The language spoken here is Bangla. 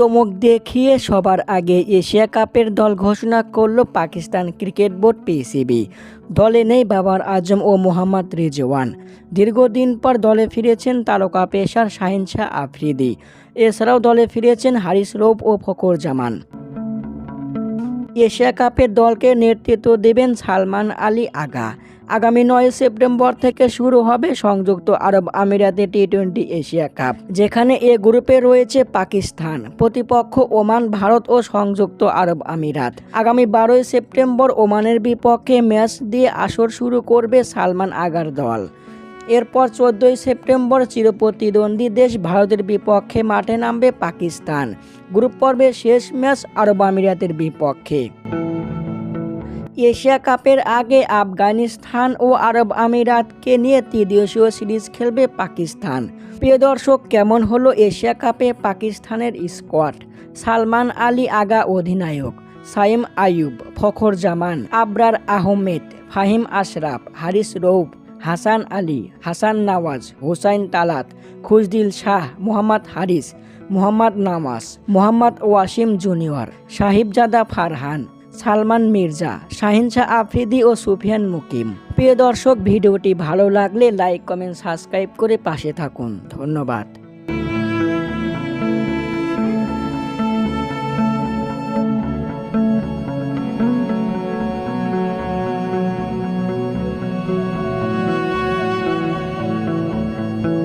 চমক দেখিয়ে সবার আগে এশিয়া কাপের দল ঘোষণা করল পাকিস্তান ক্রিকেট বোর্ড পিসিবি। দলে নেই বাবার আজম ও মোহাম্মদ রিজওয়ান। দীর্ঘদিন পর দলে ফিরেছেন তারকা পেশার শাহিন শাহ আফ্রিদি। এছাড়াও দলে ফিরেছেন হারিস রৌফ ও ফকর জামান এশিয়া কাপের দলকে নেতৃত্ব দেবেন সালমান আলী আগা। আগামী নয় সেপ্টেম্বর থেকে শুরু হবে সংযুক্ত আরব আমিরাতে টি টোয়েন্টি এশিয়া কাপ, যেখানে এ গ্রুপে রয়েছে পাকিস্তান, প্রতিপক্ষ ওমান, ভারত ও সংযুক্ত আরব আমিরাত। আগামী বারোই সেপ্টেম্বর ওমানের বিপক্ষে ম্যাচ দিয়ে আসর শুরু করবে সালমান আগার দল। এরপর চোদ্দোই সেপ্টেম্বর চিরপ্রতিদ্বন্দ্বী দেশ ভারতের বিপক্ষে মাঠে নামবে পাকিস্তান। গ্রুপ পর্বের শেষ ম্যাচ আরব আমিরাতের বিপক্ষে। এশিয়া কাপের আগে আফগানিস্তান ও আরব আমিরাতকে নিয়ে ত্রিদেশীয় সিরিজ খেলবে পাকিস্তান। প্রিয় দর্শক, কেমন হলো এশিয়া কাপে পাকিস্তানের স্কোয়াড? সালমান আলী আগা অধিনায়ক, সাইম আয়ুব ফখর জামান আবরার আহমেদ, ফাহিম আশরাফ, হারিস রৌফ হাসান আলী, হাসান নাওয়াজ, হুসাইন তালাত, খুজদিল শাহ, মোহাম্মদ হারিস, মোহাম্মদ নামাজ মোহাম্মদ ওয়াসিম জুনিয়র, সাহিবজাদা ফারহান, সালমান মির্জা, শাহিন শাহ আফ্রিদি ও সুফিয়ান মুকিম। প্রিয় দর্শক, ভিডিওটি ভালো লাগলে লাইক, কমেন্ট, সাবস্ক্রাইব করে পাশে থাকুন। ধন্যবাদ।